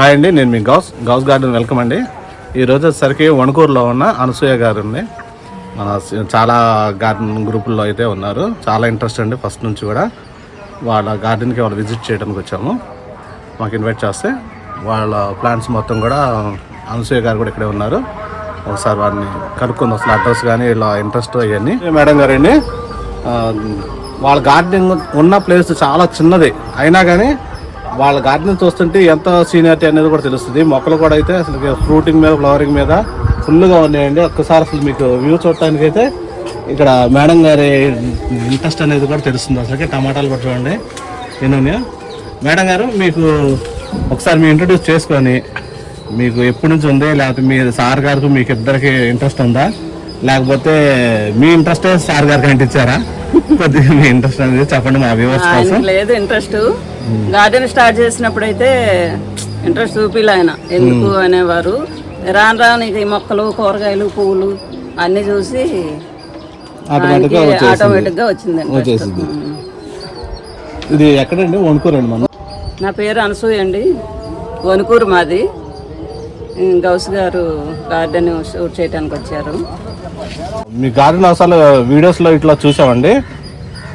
Hi అండి నేను మీ గౌస్ గౌస్ గార్డెన్ వెల్కమ్ అండి. ఈరోజు వచ్చేసరికి వణుకూరులో ఉన్న అనసూయ గారు ఉంది మన చాలా గార్డెన్ గ్రూపుల్లో అయితే ఉన్నారు. చాలా ఇంట్రెస్ట్ అండి ఫస్ట్ నుంచి కూడా. వాళ్ళ గార్డెన్కి వాళ్ళు విజిట్ చేయడానికి వచ్చాము. మాకు ఇన్వైట్ చేస్తే వాళ్ళ ప్లాన్స్ మొత్తం కూడా అనసూయ గారు కూడా ఇక్కడే ఉన్నారు. ఒకసారి వారిని కనుక్కుంది. అసలు అడ్రస్ కానీ ఇలా ఇంట్రెస్ట్ అవన్నీ మేడం గారండి? ఆ, వాళ్ళ గార్డెన్ ఉన్న ప్లేస్ చాలా చిన్నది. అయినా కానీ వాళ్ళ గార్డెన్ చూస్తుంటే ఎంత సీనియారిటీ అనేది కూడా తెలుస్తుంది. మొక్కలు కూడా అయితే అసలు ఫ్రూటింగ్ మీద ఫ్లవరింగ్ మీద ఫుల్గా ఉన్నాయండి. ఒక్కసారి అసలు మీకు వ్యూ చూడటానికి అయితే ఇక్కడ మేడం గారి ఇంట్రెస్ట్ అనేది కూడా తెలుస్తుంది. అసలు టమాటాలు కూడా చూడండి. ఎన్ని మేడం గారు మీకు ఒకసారి మీ ఇంట్రడ్యూస్ చేసుకొని మీకు ఎప్పటి నుంచి ఉంది? లేకపోతే మీ సార్ గారికి మీకు ఇద్దరికి ఇంట్రెస్ట్ ఉందా? లేకపోతే మీ ఇంట్రెస్ట్ సార్ గారికి అంటించారా కొద్దిగా మీ ఇంట్రెస్ట్ అనేది చెప్పండి మా వ్యూవర్స్ కోసం. లేదు ఇంట్రెస్ట్ గార్డెన్ స్టార్ట్ చేసినప్పుడు అయితే ఇంట్రెస్ట్ చూపిలే ఆయన. ఎందుకు అనేవారు. రాను రాను ఈ మొక్కలు కూరగాయలు పువ్వులు అన్ని చూసి ఆటోమేటిక్గా ఆటోమేటిక్గా వచ్చింది interest. వచ్చేసింది. ఇది ఎక్కడండి? వణుకూరండి మనం నా పేరు అనసూయ అండి. వణుకూరు మాది. గౌస్ గారు గార్డెన్ షూట్ చేయడానికి వచ్చారు. మీ గార్డెన్ అసలు వీడియోస్లో ఇట్లా చూసామండి.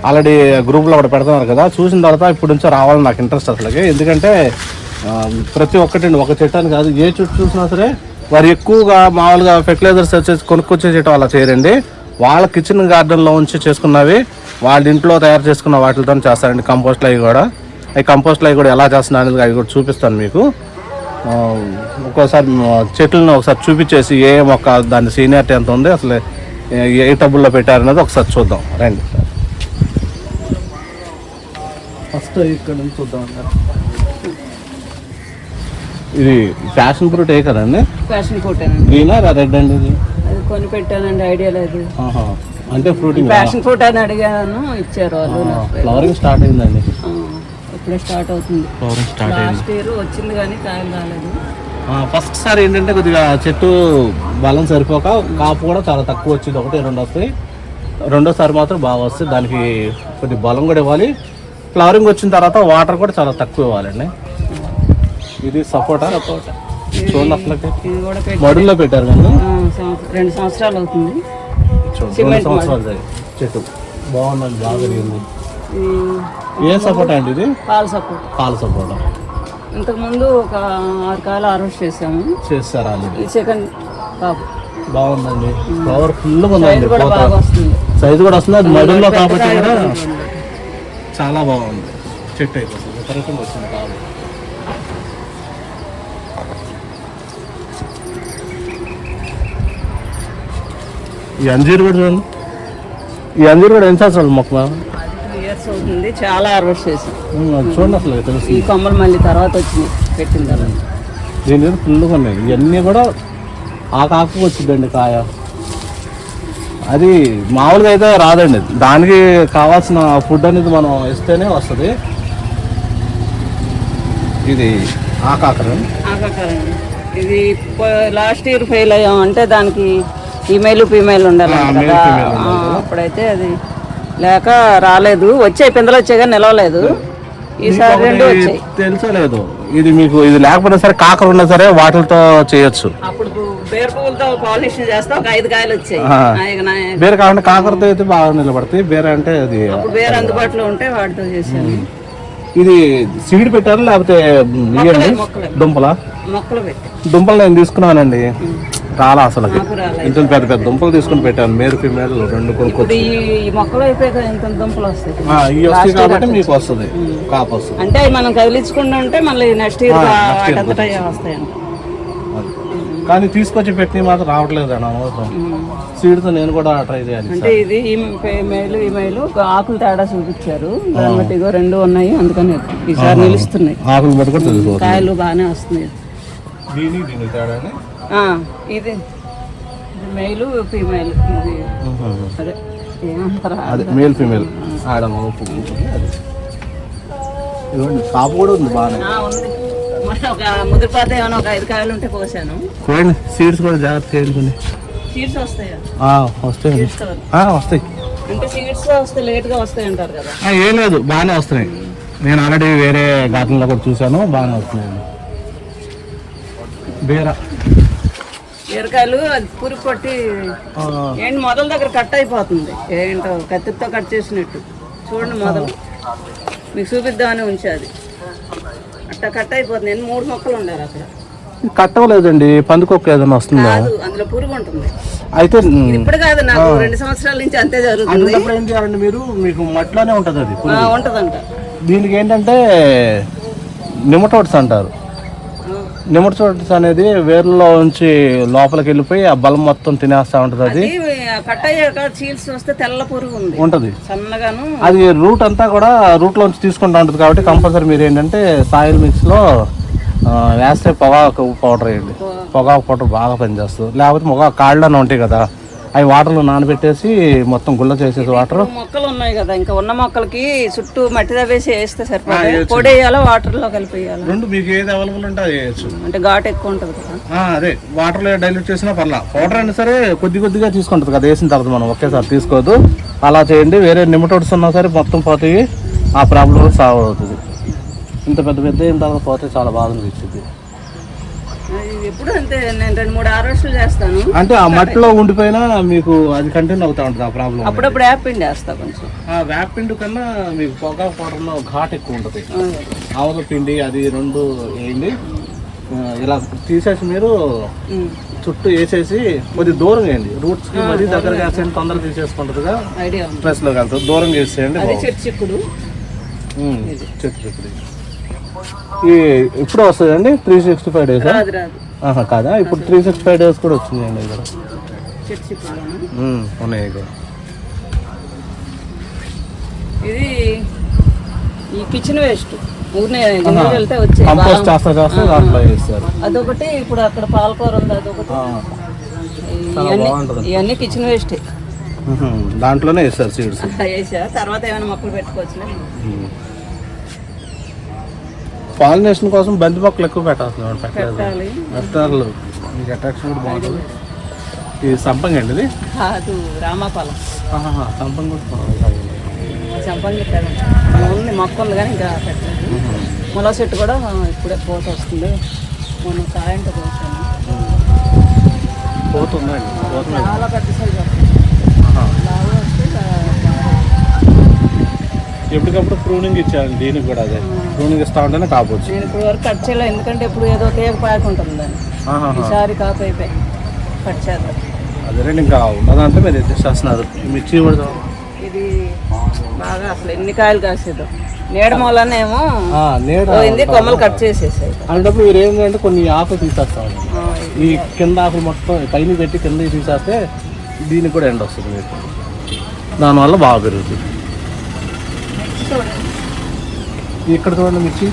ఆల్రెడీ గ్రూప్లో కూడా పెడుతున్నారు కదా. చూసిన తర్వాత ఇప్పుడు నుంచో రావాలని నాకు ఇంట్రెస్ట్ అసలుకి. ఎందుకంటే ప్రతి ఒక్కటి ఒక చెట్టాన్ని కాదు ఏ చెట్టు చూసినా సరే వారు ఎక్కువగా మామూలుగా ఫెర్టిలైజర్స్ వచ్చేసి కొనుక్కొచ్చే చెట్టు అలా చేయరండి. వాళ్ళ కిచెన్ గార్డెన్లో ఉంచి చేసుకున్నవి వాళ్ళ ఇంట్లో తయారు చేసుకున్న వాటితో చేస్తారండి కంపోస్ట్లు అవి కూడా. అవి కంపోస్ట్లు అవి కూడా ఎలా చేస్తున్నారు అనేది అవి కూడా చూపిస్తాను మీకు. ఒక్కోసారి చెట్లను ఒకసారి చూపించేసి ఏ మొక్క దాని సీనియారిటీ ఎంత ఉంది అసలు ఏ- ఏ టబ్బుల్లో పెట్టారనేది ఒకసారి చూద్దాం. రండి. ఫస్ట్ ఇక్కడ నుంచి చూద్దాం ఇది ప్యాషన్ ఫ్రూట్ ఏ కదండి ఫ్యాషన్ ఫుడ్ గ్రీనా రెడ్ అండి ఇది? అది కొని పెట్టానండి ఐడియా లేదు. ఆహా. అంటే ఫ్రూటింగ్ ఫ్యాషన్ ఫుడ్ అని అడిగాను ఇచ్చారు వాళ్ళు. ఫ్లవరింగ్ స్టార్ట్ అయిందండి. ఇప్పుడే స్టార్ట్ అవుతుంది. ఫ్లవరింగ్ స్టార్ట్ లాస్ట్ ఇయర్ వచ్చింది కానీ కాయలు రాలేదు. ఫస్ట్ సారి ఏంటంటే కొద్దిగా చెట్టు బలం సరిపోక కాపు కూడా చాలా తక్కువ వచ్చింది. ఒకటి రెండు వస్తాయి. రెండోసారి మాత్రం బాగా వస్తుంది దానికి కొద్ది బలం కూడా ఇవ్వాలి. ఫ్లవరింగ్ వచ్చిన తర్వాత వాటర్ కూడా చాలా తక్కువ ఇవ్వాలండి. ఇది సపోటా? సపోటా. చూడండి అసలు మడుల్లో పెట్టారు సంవత్సరం- రెండు సంవత్సరాలు అవుతుంది. చూడండి సంవత్సరాలు చెట్టు. బాగుందండి బాగా పెరిగింది ఇది ఏ సపోటా అండి ఇది? పాల సపోర్ట్ పాల సపోటా. ఇంతకుముందు ఒక ఆరు కాయలు హార్వెస్ట్ చేసాము చేస్తారు ఈ సెకండ్ బాగుందండి. ఫ్లవర్ ఫుల్గా ఉందండి సైజు కూడా వస్తుంది. అది మడుల్లో కాబట్టి కూడా చాలా బాగుంది. చెట్టు అయిపోతుంది. విపరీతంగా వచ్చింది కాదు ఈ అంజీర్ కూడా చూడండి. ఈ అంజీర్ కూడా ఎంత సంవత్సరాలు మొక్క ఇయర్స్ అవుతుంది. చాలా హార్వెస్ట్ చేసాం చూడండి అసలు తెలుసు ఈ కొమ్మలు మళ్ళీ తర్వాత పెట్టిన తర్వాత. దీని మీద ఫుల్గా ఉన్నాయి. ఇవన్నీ కూడా ఆకాకు వచ్చిందండి కాయ. అది మామూలుగా అయితే రాదండి. దానికి కావాల్సిన ఫుడ్ అనేది మనం ఇస్తేనే వస్తుంది. ఇది ఆకాకరం. ఇది లాస్ట్ ఇయర్ ఫెయిల్ అయ్యాం అంటే దానికి ఈమెయిల్ ఫీమేల్ ఉండాలి కదా. అప్పుడైతే అది లేక రాలేదు. వచ్చాయి పిందలు వచ్చాయి కానీ నిలవలేదు. ఈసారి రెండు వచ్చాయి. తెలుసో లేదు? ఇది మీకు ఇది లేకపోయినా సరే కాకర ఉన్నా సరే వాటితో చేయొచ్చు. అప్పుడు బేర్ పువ్వులతో పాలిష్ చేస్తే ఒక ఐదు కాయలు వచ్చాయి. బేర కాకుండా కాకరతో అయితే బాగా నిలబడతాయి. బేర అంటే అది బేర్ అందుబాటులో ఉంటే వాటితో చేశాను ఇది సీడ్ పెట్టారు లేకపోతే ఇవ్వండి దుంపలా? మొక్కలు పెట్టి. దుంపలు నేను తీసుకున్నానండి. రాలా అసలు ఇంత పెద్ద పెద్ద దుంపలు తీసుకుని పెట్టాను. మేరు ఫీమేల్ రెండు కొనుక్కో ఇప్పుడు ఈ ఈ మొక్కలు అయిపోయాక ఇంత దుంపలు వస్తాయి. ఇవి వస్తాయి కాబట్టి మీకు వస్తుంది. కాపు వస్తుంది. అంటే మనం కదిలించుకుంటూ ఉంటే మళ్ళీ నెక్స్ట్ ఇయర్ అది. కానీ తీసుకొచ్చి పెట్టి మాత్రం రావట్లేదు అని అనవసరం సీడ్తో నేను కూడా ట్రై చేయాలి అంటే ఇది ఈ మేలు ఈ మేలు ఆకులు తేడా చూపించారు. దాన్ని ఇగో రెండు ఉన్నాయి అందుకని ఈసారి నిలుస్తున్నాయి. ఆకులు బట్టి కూడా కాయలు బాగానే వస్తున్నాయి. దీని దీని తేడాని ఆ, ఇది. ఇది మేలు ఫీమేల్. ఇది అదే. ఏమంటారా? అదే మేల్ ఫీమేల్. ఆడమ పువ్వు అది. ఇదిగోండి కాపు కూడా ఉంది బాగానే. ఆ, ఉంది. మరి ఒక ముదిరిపోతే ఏమైనా ఒక ఐదు కాయలు ఉంటే కోసాను చూడండి సీడ్స్ కూడా జాగ్రత్త చేయాలి సీడ్స్ వస్తాయా? ఆ, వస్తాయి అంటే సీడ్స్ వస్తే లేట్గా వస్తాయి అంటారు కదా. ఏం లేదు బాగానే వస్తున్నాయి. నేను ఆల్రెడీ వేరే గార్డెన్లో కూడా చూశాను బాగానే వస్తున్నాయి బీర. బీరకాయలు అది పురుగు కొట్టి ఏంటి మొదల దగ్గర కట్ అయిపోతుంది. ఏంటో కత్తితో కట్ చేసినట్టు. చూడండి మొదలు. మీకు చూపిద్దామని ఉంచాది. అట్లా కట్ అయిపోతుంది. ఎన్ని మూడు మొక్కలు అక్కడ. కట్టవలేదండి. పందికొక్క ఏదైనా వస్తుందా? కాదు అందులో పురుగు ఉంటుంది. అయితే ఇప్పుడు కాదు నాకు రెండు సంవత్సరాల నుంచి అంతే జరుగుతుంది. అన్నప్పుడు ఏం చేయాలండి మీరు? మీకు మట్టిలోనే ఉంటుంది అది ఆ, ఉంటదంట. దీనికి ఏంటంటే నిమటోడ్స్ అంటారు. నిమటోడ్స్ అనేది వేర్లలో ఉంచి లోపలికి వెళ్ళిపోయి ఆ బలం మొత్తం తినేస్తా ఉంటుంది అది. అది కట్ అయ్యాక చీల్స్ వస్తే తెల్ల పురుగు ఉంది. ఉంటుంది. సన్నగాను. అది రూట్ అంతా కూడా రూట్ లోంచి తీసుకుంటా ఉంటుంది కాబట్టి కంపల్సరీ మీరు ఏంటంటే సాయిల్ మిక్స్లో వేస్తే పొగాకు పౌడర్ వేయండి. పొగాకు పౌడర్ బాగా పనిచేస్తుంది. లేకపోతే మొగ కాళ్ళనే ఉంటాయి కదా అవి వాటర్లో నానబెట్టేసి మొత్తం గుల్ల చేసేసి వాటర్. మొక్కలు ఉన్నాయి కదా ఇంకా ఉన్న మొక్కలకి చుట్టూ మట్టి తవ్వేసి వేస్తే సరిపోతుంది పొడి వేయాలా వాటర్లో కలిపి వేయాలా? రెండు మీకు ఏది అవైలబుల్ ఉంటే అది వేయచ్చు. అంటే ఘాటు ఎక్కువ ఉంటుంది కదా? ఆ, అదే వాటర్లో డైల్యూట్ చేసినా పర్లా. పౌడర్ అయినా సరే కొద్ది కొద్దిగా తీసుకుంటుంది కదా వేసిన తర్వాత మనం ఒకేసారి తీసుకోవద్దు అలా చేయండి వేరే నిమిటోడ్స్ ఉన్నా సరే మొత్తం పోతాయి ఆ ప్రాబ్లం సాల్వ్ అవుతుంది. ఇంత పెద్ద పెద్ద అయిన తర్వాత పోతే చాలా బాధ అనిపించింది. ఎప్పుడు అంతే నేను రెండు మూడు ఆరోగ్యాలు చేస్తాను. అంటే ఆ మట్టిలో ఉండిపోయినా మీకు అది కంటిన్యూ అవుతా ఉంటుంది ఆ ప్రాబ్లం అప్పుడప్పుడు యాప్ పిండి వేస్తా కొంచెం. ఆ వేపిండి కన్నా మీకు పొగాకు పౌడర్లో ఘాట్ ఎక్కువ ఉంటుంది. ఆవుల పిండి అది రెండు వేయండి. ఇలా తీసేసి మీరు చుట్టూ వేసేసి కొద్ది దూరం వేయండి. రూట్స్కి మరీ దగ్గర వేసేయండి తొందరగా తీసేసుకుంటుందిగా ఐడియా ఉంది. ప్రెస్లో వెళ్తుంది దూరం చేసేయండి అది చెట్టు చిక్కుడు. ఉమ్, చెట్టు చెట్టు ఈ ఇప్పుడు వస్తుందండి? త్రీ సిక్స్టీ ఫైవ్ డేస్ రాదు రాదు. ఆహా కాదా? ఇప్పుడు త్రీ సిక్స్టీ ఫైవ్ డేస్ కూడా వచ్చిందండి ఇక్కడ. ఉన్నాయి ఇక్కడ. ఇది ఈ కిచెన్ వేస్ట్ వెళ్తే వచ్చే కంపోస్ట్ చేస్తా చేస్తా దాంట్లో వేస్తారు అదొకటి ఇప్పుడు అక్కడ పాలకూర ఉంది అదొకటి. ఆ, ఇవన్నీ. ఇవన్నీ కిచెన్ వేస్ట్ దాంట్లోనే వేస్తారు సీడ్స్ వేసా తర్వాత ఏమైనా మొక్కలు పెట్టుకోవచ్చు పాలినేషన్ కోసం బంతి మొక్కలు ఎక్కువ పెట్టాల్సింది పెట్టాలి. పెట్టాలి మీకు అట్రాక్షన్ కూడా బాగుంటుంది. ఇది సంపంగి అండి ఇది? కాదు రామాపాలెం. సంపంగి కూడా. చంపంగి పెట్టాలి. ఉంది మొక్క ఉంది కానీ ఇంకా పెట్టలేదు. ముల చెట్టు కూడా ఇప్పుడే పూత వస్తుంది. మొన్న కాయంట కోసాను పోతుందండి పోతుంది చాలా పెద్ద సైజు ఎప్పటికప్పుడు ప్రూనింగ్ ఇచ్చారు దీనికి కూడా అదే. ప్రూనింగ్ ఇస్తా ఉంటేనే కాపోవచ్చు నేను ఇప్పుడు వరకు కట్ చేయలేదు. ఎందుకంటే ఇప్పుడు ఏదో తీగ ఉంటుంది దాన్ని. ఈసారి కాపు అయిపోయి కట్ చేద్దాం. అదేనండి ఇంకా ఉన్నదంటే మీరు అడ్జస్ట్ చేస్తున్నారు? మిర్చి కూడా ఇది బాగా అసలు ఎన్ని కాయలు కాసేదో. నీడ మూలనేమో పోయింది కొమ్మలు కట్ చేసేసాయి. అలాంటప్పుడు మీరు ఏంటంటే కొన్ని ఆకులు తీసేస్తామండి ఆ, ఈ కింద ఆకులు మొత్తం పైన పెట్టి కింద తీసేస్తే దీనికి కూడా ఎండ వస్తుంది. మీకు దానివల్ల బాగా పెరుగుతుంది. ఇక్కడ చూడండి మిర్చి?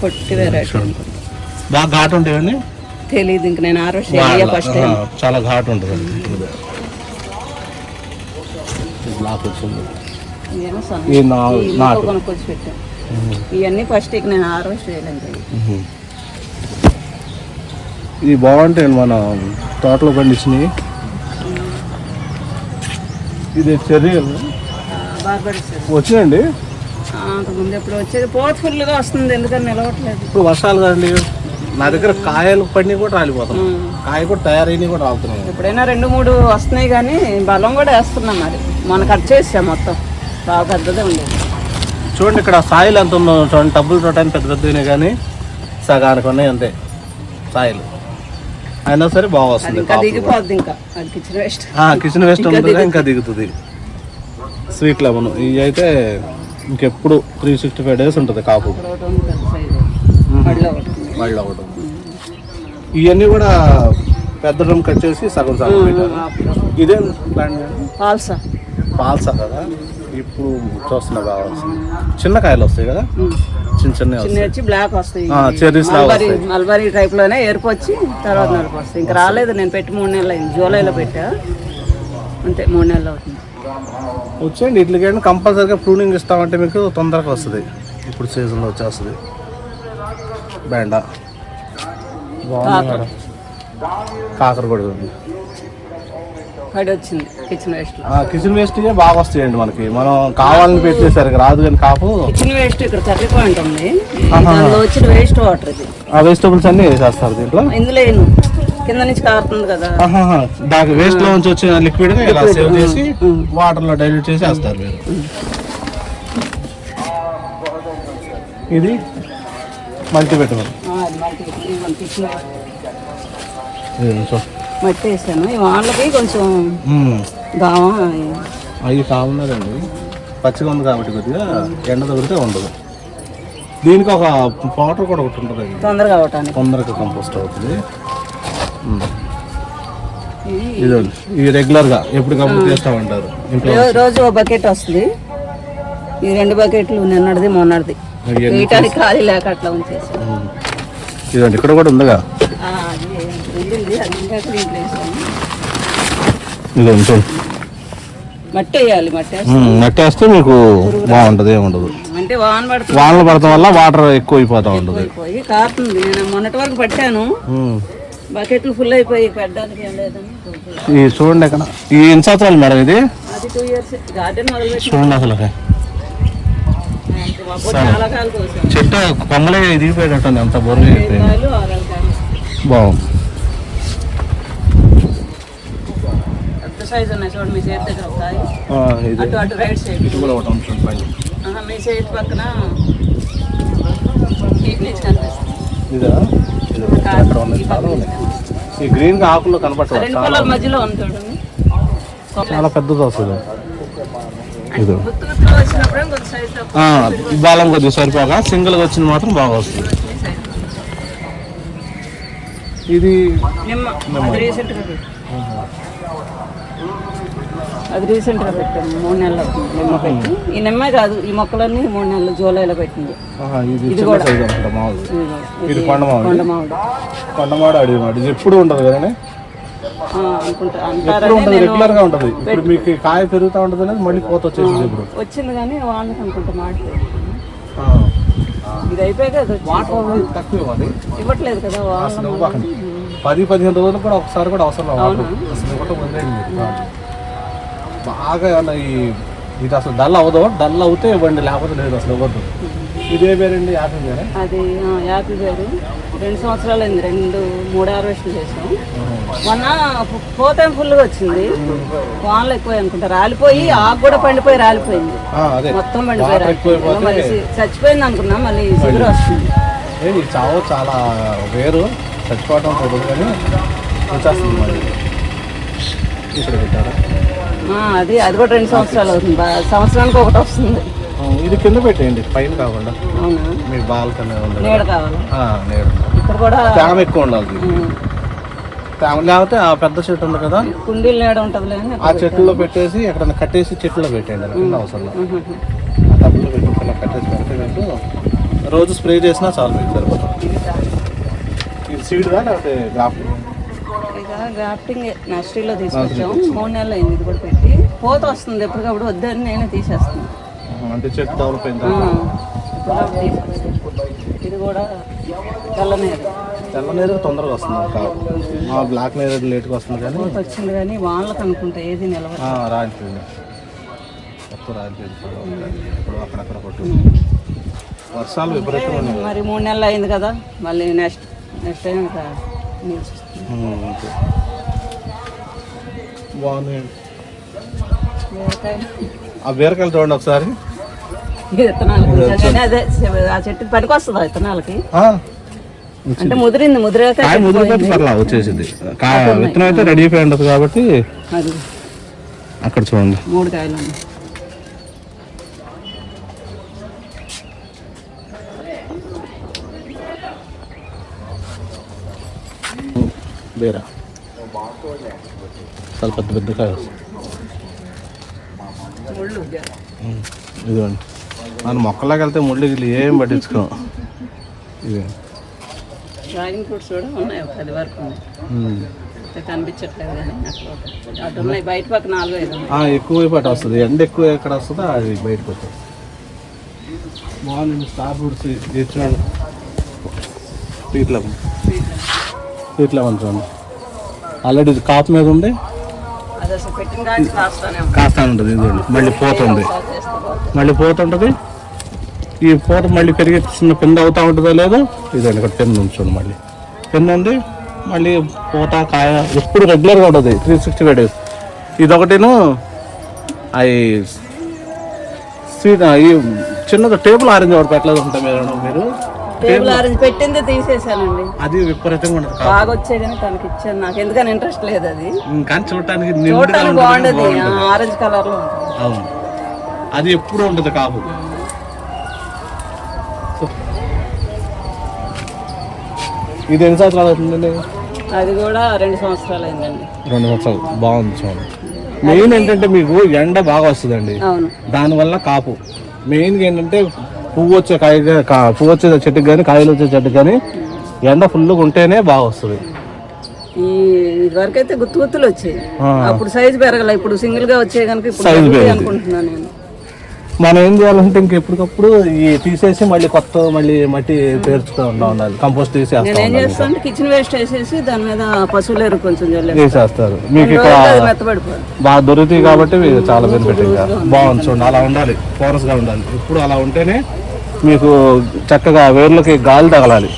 పొట్టి వెరైటీ. బాగా ఘాటు ఉంటాయండి? తెలియదు ఇంక నేను చేయ ఫస్ట్ చాలా ఘాటు ఉంటుంది బ్లాక్ వచ్చింది కొనుక్కొచ్చి పెట్టాను ఇవన్నీ ఫస్ట్ ఇక నేను ఆరోగ్య చేయలేదు. ఇది బాగుంటాయండి మన తోటలో పండించినవి. ఇది చెర్రీ బాగా పడిస్తారు వచ్చినాయండి? అంతకుముందు ఎప్పుడు వచ్చేది. పోత ఫుల్గా వస్తుంది ఎందుకని నిలవట్లేదు. ఇప్పుడు వర్షాలు కదండి. నా దగ్గర కాయలు పడినవి కూడా రాలిపోతాం ఉమ్. కాయ కూడా తయారైనవి కూడా రాలుతున్నాయి. ఎప్పుడైనా రెండు మూడు వస్తున్నాయి కానీ బలం కూడా వేస్తున్నాం మరి. మొన్న కట్ చేసాం మొత్తం. బాగా పెద్దదే ఉండేది. చూడండి ఇక్కడ సాయిల్ ఎంత ఉందో చూడండి. డబ్బులు చూడటానికి పెద్ద పెద్దనే కానీ సగానికి ఉన్నాయి అంతే. సాయిల్. అయినా సరే బాగా వస్తుంది దిగిపోద్ది ఇంకా. Kitchen waste. కిచెన్ వేస్ట్ ఉంటుంది ఇంకా దిగుతుంది. Sweet lemon. ఇవి అయితే ఇంకెప్పుడు త్రీ సిక్స్టీ ఫైవ్ డేస్ ఉంటుంది కాపు. మళ్ళీ ఒకటి. ఇవన్నీ కూడా పెద్ద డ్రమ్ కట్ చేసి సగం సగం పెట్టారు. ఇదే పాల్సా. పాల్సా కదా? ఇప్పుడు చూస్తున్నా కావాల్సింది చిన్న కాయలు వస్తాయి కదా? చిన్న చిన్న చిన్న వచ్చి బ్లాక్ వస్తాయి. లాగా మల్బరీ మల్బరీ టైప్లోనే ఎరుపు వచ్చి తర్వాత నలుపు వస్తాయి. ఇంకా రాలేదు నేను పెట్టి మూడు నెలలు అయింది. జూలైలో పెట్టా. అంతే మూడు నెలలు అవుతుంది. వచ్చేయండి ఇట్లకేంటి కంపల్సరీగా ప్రూనింగ్ ఇస్తామంటే మీకు తొందరగా వస్తుంది. ఇప్పుడు సీజన్లో వచ్చేస్తుంది. బెండ. బాగుంది కాకర కూడా వచ్చింది కిచెన్ వేస్ట్ కిచెన్ వేస్ట్ బాగా వస్తాయండి మనకి. మనం కావాలని పెట్టేసరికి రాదు కానీ కాపు. కిచెన్ వేస్ట్ ఇక్కడ కర్రీ పాయింట్ ఉంది. దానిలో వచ్చిన వేస్ట్ వాటర్ ఇది. ఆ వెజిటబుల్స్ అన్ని వేసేస్తారు దీంట్లో. ఇందులో. కింద నుంచి కారుతుంది కదా. దానికి వేస్ట్లో నుంచి వచ్చిన లిక్విడ్ ఇలా సేవ్ చేసి వాటర్లో డైల్యూట్ చేసి వేస్తారు మీరు. ఇది మల్టీ వేస్ట్. మట్టి వేసాను. ఈ వాళ్ళకి కొంచెం దామ అవి కావున్నదండి పచ్చిగా ఉంది కాబట్టి కొద్దిగా ఎండ తగిలితే ఉండదు. దీనికి ఒక పౌడర్ కూడా ఒకటి ఉంటుంది. తొందరగా అవటానికి తొందరగా కంపోస్ట్ అవుతుంది. ఇదండి ఇది రెగ్యులర్గా ఎప్పటికప్పుడు చేస్తూ ఉంటారు ఇంట్లో రో- రోజు ఒక బకెట్ వస్తుంది. ఈ రెండు బకెట్లు నిన్నటిది మొన్నటిది. వేయటానికి ఖాళీ లేక అట్లా ఉంచేసాను ఉమ్. ఇదండి ఇక్కడ కూడా ఉందిగా? ఇదండి చూడండి మట్టి వేయాలి మట్టి వేస్తే. మీకు బాగుంటుంది ఏముండదు. అంటే వాన పడుతుంది. వానలు పడటం వల్ల వాటర్ ఎక్కువ అయిపోతూ ఉంటుంది మొన్నటి వరకు పట్టాను. బకెట్లు ఫుల్ అయిపోయి పెట్టడానికి ఏం లేదని. ఈ చూడండి ఎక్కడ ఈ ఎన్ని సంవత్సరాలు మేడం ఇది? అది టూ ఇయర్స్ గార్డెన్ మొదలుపెట్టి చూడండి అసలు చాలా కాలు చెట్టు కొమ్మలే దిగిపోయేటట్టుంది అంత బొర్రె అయిపోయింది. కాయలు ఆరు కాయలు. బాగుంది. పెద్ద సైజు ఉన్నాయి చూడండి మీ చేతి దగ్గర ఒక కాయ. ఆ, ఇది. అటు అటు రైట్ సైడ్ ఇది కూడా ఒకటి ఉంటుంది పైన. ఆహా, మీ చేతి పక్కన డీప్ నుంచి కనిపిస్తుంది. ఇదా? ఇది ఒకటి అక్కడ ఉన్నాయి చాలా ఉన్నాయి ఈ గ్రీన్గా ఆకుల్లో కనపడతాయి. చాలా పెద్దది వస్తుంది ఇది. బాలం కొద్దిగా సరిపోక సింగిల్గా వచ్చింది మాత్రం బాగా వస్తుంది. ఇది అది రీసెంట్గా పెట్టాము మూడు నెలలు అవుతుంది నిమ్మ పెట్టి ఈ నిమ్మే కాదు ఈ మొక్కలన్నీ మూడు నెలలు జూలైలో పెట్టింది. ఇది ఇది కొండ. మామిడి ఇది ఎప్పుడు ఉండదు కదండి? రెగ్యులర్గా ఉంటుంది? ఇప్పుడు మీకు కాయ పెరుగుతూ ఉంటుంది అనేది మళ్ళీ కోత వచ్చేసింది ఇప్పుడు. వచ్చింది కానీ వాళ్ళకి అనుకుంటా. ఇది అయిపోయాక. వాటర్ తక్కువ ఇవ్వాలి ఇవ్వట్లేదు కదా పది పదిహేను రోజులు కూడా ఒకసారి కూడా అవసరం అసలు ఇవ్వటం. బాగా ఈ ఇది అసలు డల్ అవ్వదు డల్ అవుతే ఇవ్వండి లేకపోతే లేదు అసలు ఇవ్వద్దు. ఇదే పేరండి యాపిల్ పేరే అది యాపిల్ పేరు రెండు సంవత్సరాలు అయింది రెండు మూడు హార్వెస్ట్లు చేసాం. మొన్న పోతే ఫుల్గా వచ్చింది. వానలు ఎక్కువ అనుకుంటా రాలిపోయి ఆకు కూడా పండిపోయి రాలిపోయింది. మొత్తం పండిపోయి రాలిపోయింది. మళ్ళీ చచ్చిపోయింది అనుకున్నా మళ్ళీ వస్తుంది. చావు చాలా వేరు చచ్చిపోవటం కానీ వచ్చేస్తుంది మళ్ళీ. ఇక్కడ పెట్టారా. అది అది కూడా రెండు సంవత్సరాలు అవుతుంది. సంవత్సరానికి ఒకటి వస్తుంది. ఇది కింద పెట్టేయండి పైన కాకుండా. మీ బాల్ కింద ఉంది నీడ కావాలి? నేడు ఇక్కడ కూడా తేమ ఎక్కువ ఉండాలి తేమ లేకపోతే ఆ పెద్ద చెట్టు ఉంది కదా కుండీలు నీడ ఉంటుందిలే అని ఆ చెట్టులో పెట్టేసి ఎక్కడన్నా కట్టేసి చెట్టులో పెట్టేయండి కింద అవసరం లేదు. ఉహుహు. ఆ టబ్లో పెట్టి కింద కట్టేసి పెడితే మీకు రోజు స్ప్రే చేసినా చాలు మీకు సరిపోతుంది. ఇది సీడ్గా లేకపోతే గ్రాఫ్ ఇక గ్రాఫ్టింగ్ నర్సరీలో తీసుకొచ్చాం. మూడు నెలలు అయింది ఇది కూడా పెట్టి. పోత వస్తుంది ఎప్పటికప్పుడు వద్దని నేనే తీసేస్తాను అంటే చెట్టు డెవలప్ ఎప్పటికప్పుడు తీసేస్తాను ఇది కూడా తెల్లనేరు తెల్ల నేరేడు తొందరగా వస్తుంది బ్లాక్ నేరేడు లేట్గా వస్తుంది కానీ పోత వచ్చింది కానీ వాళ్ళకి అనుకుంటా ఏది నిలవదు రాలిపోయింది ఇప్పుడు అక్కడక్కడ కొట్టు వర్షాలు విపరీతంగా మరి మూడు నెలలు అయింది కదా. మళ్ళీ నెక్స్ట్ నెక్స్ట్ టైం బాగున్నాయి బీరకాయలు ఆ బీరకాయలు చూడండి ఒకసారి. విత్తనాలు అదే ఆ చెట్టుకి పనికి వస్తుంది ఆ. విత్తనాలకి అంటే ముదిరింది ముదిరాక ముదిరిపోతే పర్లా వచ్చేసింది. విత్తనం అయితే రెడీ అయిపోయి ఉండదు కాబట్టి అక్కడ చూడండి. మూడు కాయలు బీర చాలా పెద్ద పెద్ద ఇదిగోండి మనం మొక్కలోకి వెళ్తే ముళ్ళు గిల్లు ఏం పట్టించుకోం ఇది డ్రాగన్ ఫ్రూట్స్ కూడా ఉన్నాయి ఒక పది వరకు ఉన్నాయి ఉమ్. ఇంకా కనిపించట్లేదు కానీ అక్కడ ఒకటి. అటు ఉన్నాయి బయట పక్క నాలుగు ఐదు ఉన్నాయి ఆ, ఎక్కువ అయిపోయి వస్తుంది ఎండ ఎక్కువ ఎక్కడ వస్తుందో అది బయటకు వస్తుంది బాగుంది స్టార్ ఫ్రూట్స్ ఇచ్చినాడు స్వీట్ లెమన్ చూడండి ఆల్రెడీ ఇది కాపు మీద ఉంది. కాస్తా ఉంటుంది మళ్ళీ పోతుంది. మళ్ళీ పోతుంటుంది ఈ పూత మళ్ళీ పెరిగి చిన్న పిండి అవుతా ఉంటుందో లేదో ఇదండి ఇక్కడ పిండి ఉంచండి మళ్ళీ. పిండి ఉంది. మళ్ళీ పూత కాయ ఎప్పుడు రెగ్యులర్గా ఉంటుంది. త్రీ సిక్స్టీ ఫైవ్ డేస్ ఇదొకటిను అవి స్వీట్ ఈ చిన్నది టేబుల్ ఆరెంజ్ ఒకటి పెట్టలేదు ఉంటాయి మీరు మీరు. టేబుల్ ఆరెంజ్ పెట్టిందే తీసేసానండి అది విపరీతంగా ఉండదు బాగా వచ్చే కానీ తనకి ఇచ్చాను. నాకు ఎందుకని ఇంట్రెస్ట్ లేదు అది. కానీ చూడటానికి చూడటానికి బాగుండదు. ఆరెంజ్ కలర్లో అవును. అది ఎప్పుడు ఉంటుంది కాపు ఇది ఎన్ని సంవత్సరాలు అవుతుందండి? అది కూడా రెండు సంవత్సరాలు అయిందండి. రెండు సంవత్సరాలు. బాగుంది చూడండి. మెయిన్ ఏంటంటే మీకు ఎండ బాగా వస్తుందండి. దానివల్ల కాపు. మెయిన్గా ఏంటంటే పువ్వు వచ్చే కాయ పువ్వు వచ్చే చెట్టుకి కానీ కాయలు వచ్చే చెట్టుకి కానీ ఎండ ఫుల్గా ఉంటేనే బాగా వస్తుంది. ఈ ఇదివరకు అయితే గుత్తు గుత్తులు వచ్చాయి. అప్పుడు సైజు పెరగల ఇప్పుడు సింగిల్గా వచ్చాయి కనుక ఇప్పుడు. అనుకుంటున్నాను నేను. మనం ఏం చేయాలంటే ఇంక ఎప్పటికప్పుడు ఈ తీసేసి మళ్ళీ కొత్త మళ్ళీ మట్టి పేర్చుకుంటూ ఉండాలి. కంపోస్ట్ తీసేస్తా ఏం చేస్తాను కిచెన్ వేస్ట్ వేసేసి దాని మీద పశువుల ఎరువు కొంచెం తీసేస్తారు మీకు ఇక్కడ బాగా దొరుకుతాయి కాబట్టి చాలా బెనిఫిట్ బాగుంది చూడండి అలా ఉండాలి. ఫోరస్గా ఉండాలి. ఇప్పుడు అలా ఉంటేనే మీకు చక్కగా వేర్లకి గాలి తగలాలి.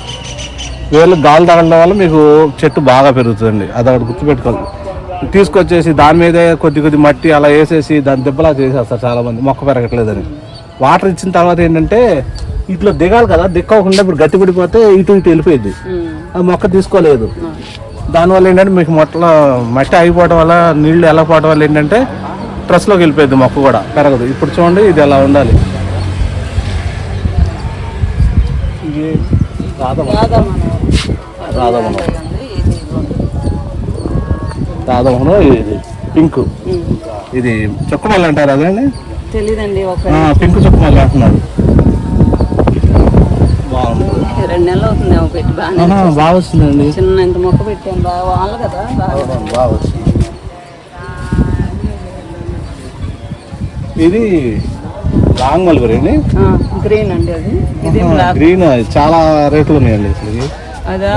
వేర్లకు గాలి తగలడం వల్ల మీకు చెట్టు బాగా పెరుగుతుందండి. అది ఒకటి గుర్తుపెట్టుకోవాలి. తీసుకొచ్చేసి దాని మీదే కొద్ది కొద్ది మట్టి అలా వేసేసి దాని దెబ్బలా చేసేస్తారు చాలా మంది మొక్క పెరగట్లేదని. వాటర్ ఇచ్చిన తర్వాత ఏంటంటే ఇట్లా దిగాలి కదా దిక్కకుండా ఇప్పుడు గట్టి పడిపోతే ఇటు ఇటు వెళ్ళిపోయింది. ఆ మొక్క తీసుకోలేదు. దానివల్ల ఏంటంటే మీకు మొట్టలో మట్టి అయిపోవడం వల్ల నీళ్ళు వెళ్ళకపోవడం వల్ల ఏంటంటే ట్రస్లోకి వెళ్ళిపోయింది మొక్క కూడా పెరగదు. ఇప్పుడు చూడండి ఇది ఎలా ఉండాలి ఇది రాధమ రాధామనోహరం. రాధమనం ఇది. పింక్. ఇది చుక్కమల్లి అంటారు అదండి తెలీదండి ఒక పింక్ చుక్కమల్లి అంటున్నారు. రెండు నెలలు అవుతుందేమో పెట్టి బాగా బాగా వస్తుందండి చిన్న ఇంత మొక్క పెట్టాను బాగా వాళ్ళు కదా బాగా వచ్చింది. ఇది రాంగ్ మల్బరీ అండి? గ్రీన్ అండి అది. ఇది గ్రీన్ చాలా రేట్లు ఉన్నాయండి అసలు. అదా?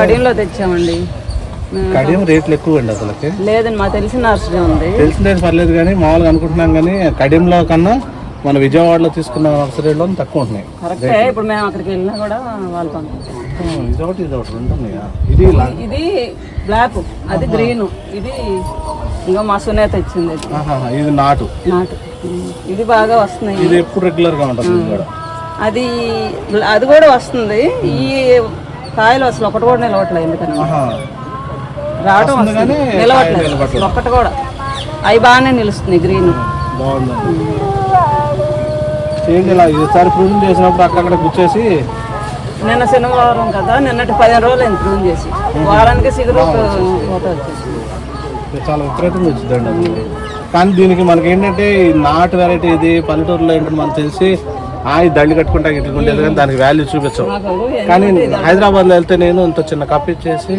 కడియంలో తెచ్చామండి. కడియం రేట్లు ఎక్కువ అండి అసలుకి. లేదండి మా తెలిసిన నర్సరీ ఉంది. తెలిసిందే పర్లేదు కానీ మామూలుగా అనుకుంటున్నాం కానీ కడియంలో కన్నా మన విజయవాడలో తీసుకున్న నర్సరీలో తక్కువ ఉంటున్నాయి. కరెక్టే. ఇప్పుడు మేము అక్కడికి వెళ్ళినా కూడా వాళ్ళు ఉన్నాయా? ఇది ఇది బ్లాక్ అది గ్రీన్ ఇది ఇంకా మా సునేత ఇచ్చింది ఇది. నాటు. నాటు. ఇది బాగా వస్తున్నాయి. ఇది ఎప్పుడు రెగ్యులర్గా ఉంటుంది అది అది కూడా వస్తుంది. ఈ కాయలు అసలు ఒకటి కూడా నిలవట్లేదు ఎందుకని. రావటం నిలవట్లేదు. ఒక్కటి కూడా. అవి బాగానే నిలుస్తుంది గ్రీన్. ఇలా ఈసారి ప్రూన్ చేసినప్పుడు అక్కడక్కడ గుచ్చేసి నిన్న శనివారం కదా నిన్నటి పదిహేను రోజులు అయింది ప్రూన్ చేసి. వారానికి సిగురు మూత వచ్చేసి. చాలా విపరీతంగా వచ్చిందండి అది. కానీ దీనికి మనకి ఏంటంటే నాటు వెరైటీ ఇది పల్లెటూరులో ఏంటంటే మనకు తెలిసి ఆ దండి కట్టుకుంటా ఇట్టుకుంటే కానీ దానికి వాల్యూ చూపించవు నాకు కానీ హైదరాబాద్లో వెళ్తే నేను ఇంత చిన్న కప్పు ఇచ్చేసి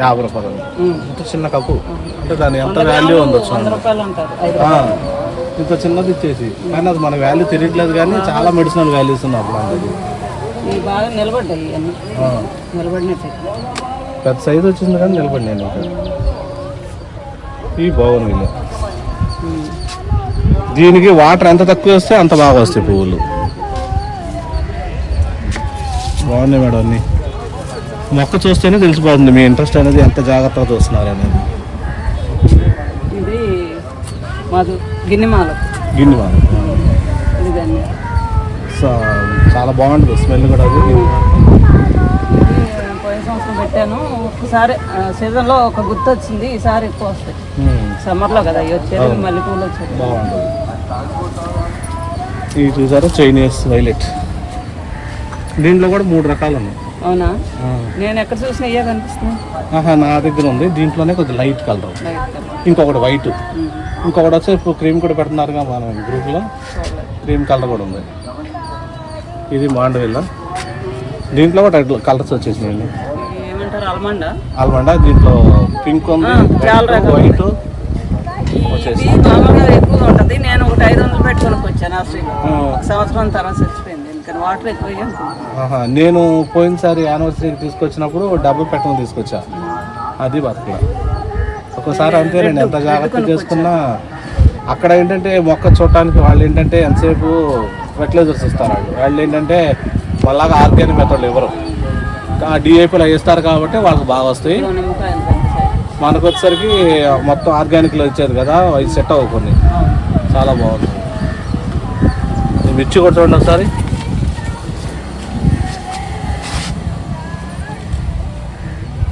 యాభై రూపాయలు ఇంత చిన్న కప్పు. అంటే దాని ఎంత వాల్యూ ఆ, ఇంత చిన్నది ఇచ్చేసి. కానీ అది మన వాల్యూ తెలియట్లేదు కానీ చాలా మెడిసినల్ వాల్యూస్ ఉన్నాయి బాగా నిలబడ్డాయి పెద్ద సైజు వచ్చింది కానీ నిలబడి నేను ఇవి బాగున్నాయి ఇలా. దీనికి వాటర్ ఎంత తక్కువ వస్తే అంత బాగా వస్తాయి పువ్వులు. బాగున్నాయి మేడం అన్ని. మొక్క చూస్తేనే తెలిసిపోతుంది మీ ఇంట్రెస్ట్ అనేది ఎంత జాగ్రత్తగా చూస్తున్నారు అనేది. ఇది మాది గిన్నెమాల. గిన్నె బాగా ఇది దాన్ని స- చాలా బాగుంటుంది స్మెల్ కూడా అది ఇది పోయిన సంవత్సరం పెట్టాను ఒకసారి సీజన్లో ఒక గుర్తు వచ్చింది ఈసారి ఎక్కువ వస్తాయి. మ్మ్. సమ్మర్లో కదా అవి వచ్చేది మళ్ళీ పూలు వచ్చేది. బాగుంటుంది. ఇది చూసారా? Chinese violet. దీంట్లో కూడా మూడు రకాలు ఉన్నాయి. అవునా. నేను ఎక్కడ చూసినా ఇయ్యే కనిపిస్తున్నాయి ఆహా నా దగ్గర ఉంది. దీంట్లోనే కొద్దిగా లైట్ కలర్. ఇంకొకటి వైట్. ఇంకొకటి వచ్చి ఇప్పుడు క్రీమ్ కూడా పెడుతున్నారుగా మన గ్రూప్లో. క్రీమ్ కలర్ కూడా ఉంది. ఇది మాండవిల్ల దీంట్లో కూడా కలర్స్ అల్మండా ఆల్మండా? దీంట్లో పింక్ ఉంది వైట్. ఎక్కువగా ఉంటుంది. నేను ఒకటి ఐదు వందలు పెట్టుకొని వచ్చాను సంవత్సరం తర్వాత చచ్చిపోయింది. ఎందుకని? వాటర్ ఎక్కువ అనుకుంటున్నాను ఆహా నేను పోయినసారి యానివర్సరీకి తీసుకొచ్చినప్పుడు డబ్బు పెట్టడం తీసుకొచ్చా. అది బతకడ. ఒక ఒక్కోసారి అంతేనండి ఎంత జాగ్రత్త చేసుకున్నా. అక్కడ ఏంటంటే మొక్క చూడటానికి వాళ్ళు ఏంటంటే ఎంతసేపు ఫెర్టిలైజర్స్ ఇస్తారు వాళ్ళు వాళ్ళు ఏంటంటే వాళ్ళగా ఆర్గానిక్ మెథడ్లు ఇవ్వరు. డిఏపీలు వేస్తారు కాబట్టి వాళ్ళకి బాగా వస్తాయి. మనకు వచ్చేసరికి మొత్తం ఆర్గానిక్లో ఇచ్చేది కదా అవి సెట్ అవ్వవు కొన్ని. చాలా బాగుంది. మిర్చి కూడా చూడండి ఒకసారి.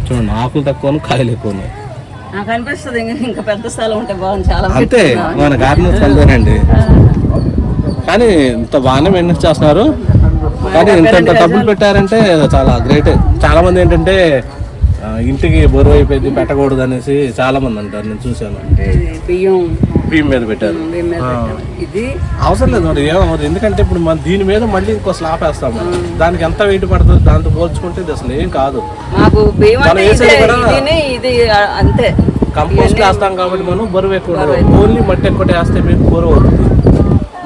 చూడండి ఆకులు తక్కువ కాయలు ఎక్కువ ఉన్నాయి నాకు అనిపిస్తుంది ఇంకా ఇంకా పెద్ద స్థలం ఉంటే బాగుంది చాలా అంతే మన గార్డెన్ అంతేనండి కానీ ఇంత బాగానే మెయింటెనెన్స్ చేస్తున్నారు. కానీ ఇంత డబ్బులు పెట్టారంటే చాలా గ్రేట్ చాలా మంది ఏంటంటే ఇంటికి బరువు అయిపోయింది పెట్టకూడదు అనేసి చాలా మంది అంటారు. నేను చూశాను. అంటే బియ్యం భీమ్ మీద పెట్టారు. ఇది అవసరం లేదు మరి ఏమవుతుంది ఎందుకంటే ఇప్పుడు మన దీని మీద మళ్ళీ ఇంకో స్లాబ్ వేస్తాము దానికి ఎంత వెయిట్ పడుతుంది దాంతో పోల్చుకుంటే ఇది అసలు ఏం కాదు. మాకు ఇదే, అంతే. కంపోస్ట్ వేస్తాం కాబట్టి మనం బరువు ఎక్కువ. ఓన్లీ మట్టి ఎక్కువ వేస్తే మీకు బరువు అవుతుంది.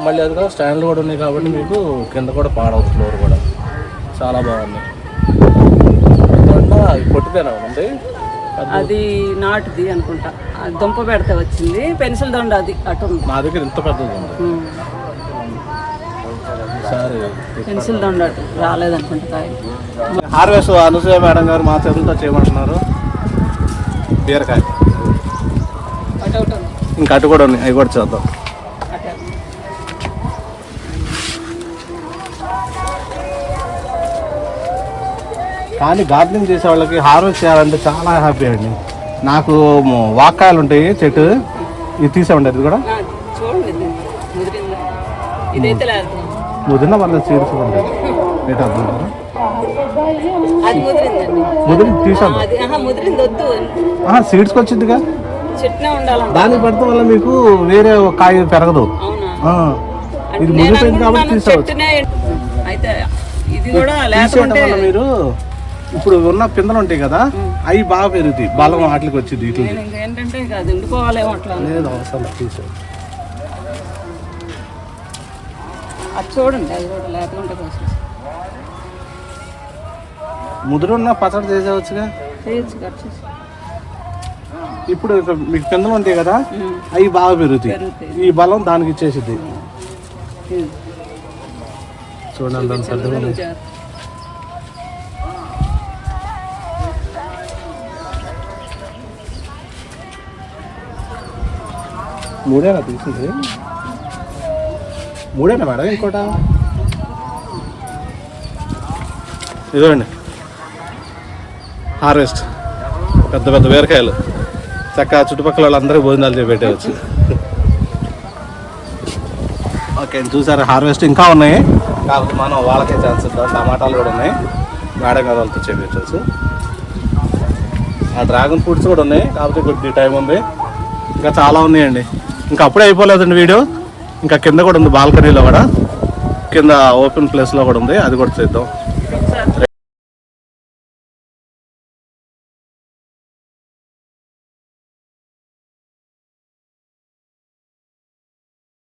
మళ్ళీ అది కూడా స్టాండ్లు కూడా ఉన్నాయి కాబట్టి మీకు కింద కూడా పాడవుతుంది ఫ్లోర్ కూడా. చాలా బాగుంది. పొట్టిదేనా ఉంది? అది నాటుది అనుకుంటా. దుంప పెడితే వచ్చింది. పెన్సిల్ దొండ అది అటు ఉంది. నా దగ్గర ఇంత పెద్దది ఉంది. ఉమ్. సరే. పెన్సిల్ దొండ అటు రాలేదనుకుంటా కాయ హార్వెస్ట్ అనసూయ మేడం గారు మా చేతులతో చేయమంటున్నారు. బీరకాయ. ఇంకా అటు కూడా ఉన్నాయి. అవి కూడా చేద్దాం. కానీ గార్డెనింగ్ చేసే వాళ్ళకి హార్వెస్ట్ చేయాలంటే చాలా హ్యాపీ అండి. నాకు వాక్కాయలు ఉంటాయి చెట్టు. ఇది తీసామండి అది కూడా. ముదిరిన అది ముదిరిందండి. ముదిరి తీసాం అది ఆహా ముదిరింది వద్దు. సీడ్స్కి వచ్చిందిగా? దాన్ని పడటం వల్ల మీకు వేరే కాయ పెరగదు. ఇది ముదిరిపోయింది కాబట్టి వల్ల మీరు. ఇప్పుడు ఉన్న పిందలు ఉంటాయి కదా అవి బాగా పెరుగుతాయి. బలం వాటికి వచ్చింది ఇట్లా ఏంటంటే అట్లా లేదు అవసరం. అది చూడండి అది కూడా లేకుంటే కోసం ముదురున్న పచ్చడి చేసేవచ్చుగా చేయొచ్చు ఇప్పుడు మీకు పిందలు ఉంటాయి కదా. అవి బాగా పెరుగుతాయి. ఈ బలం దానికి ఇచ్చేసిద్ది. చూడండి మూడేనా తీసింది? మూడేనా మేడం ఇంకోట? ఇదిగోండి. హార్వెస్ట్. పెద్ద పెద్ద బీరకాయలు. చక్కగా చుట్టుపక్కల వాళ్ళందరూ భోజనాలు చేపెట్టేవచ్చు ఓకే చూసారు? హార్వెస్ట్ ఇంకా ఉన్నాయి. కాకపోతే మనం వాళ్ళకే ఛాన్స్ ఇద్దాం. టమాటాలు కూడా ఉన్నాయి. మేడం కదలతో వాళ్ళతో చేపించవచ్చు ఆ డ్రాగన్ ఫ్రూట్స్ కూడా ఉన్నాయి. కాకపోతే కొద్ది టైం ఉంది. ఇంకా చాలా ఉన్నాయండి. ఇంకా అప్పుడే అయిపోలేదండి వీడియో. ఇంకా కింద కూడా ఉంది బాల్కనీలో కూడా. కింద ఓపెన్ ప్లేస్లో కూడా ఉంది. అది కూడా చేద్దాం.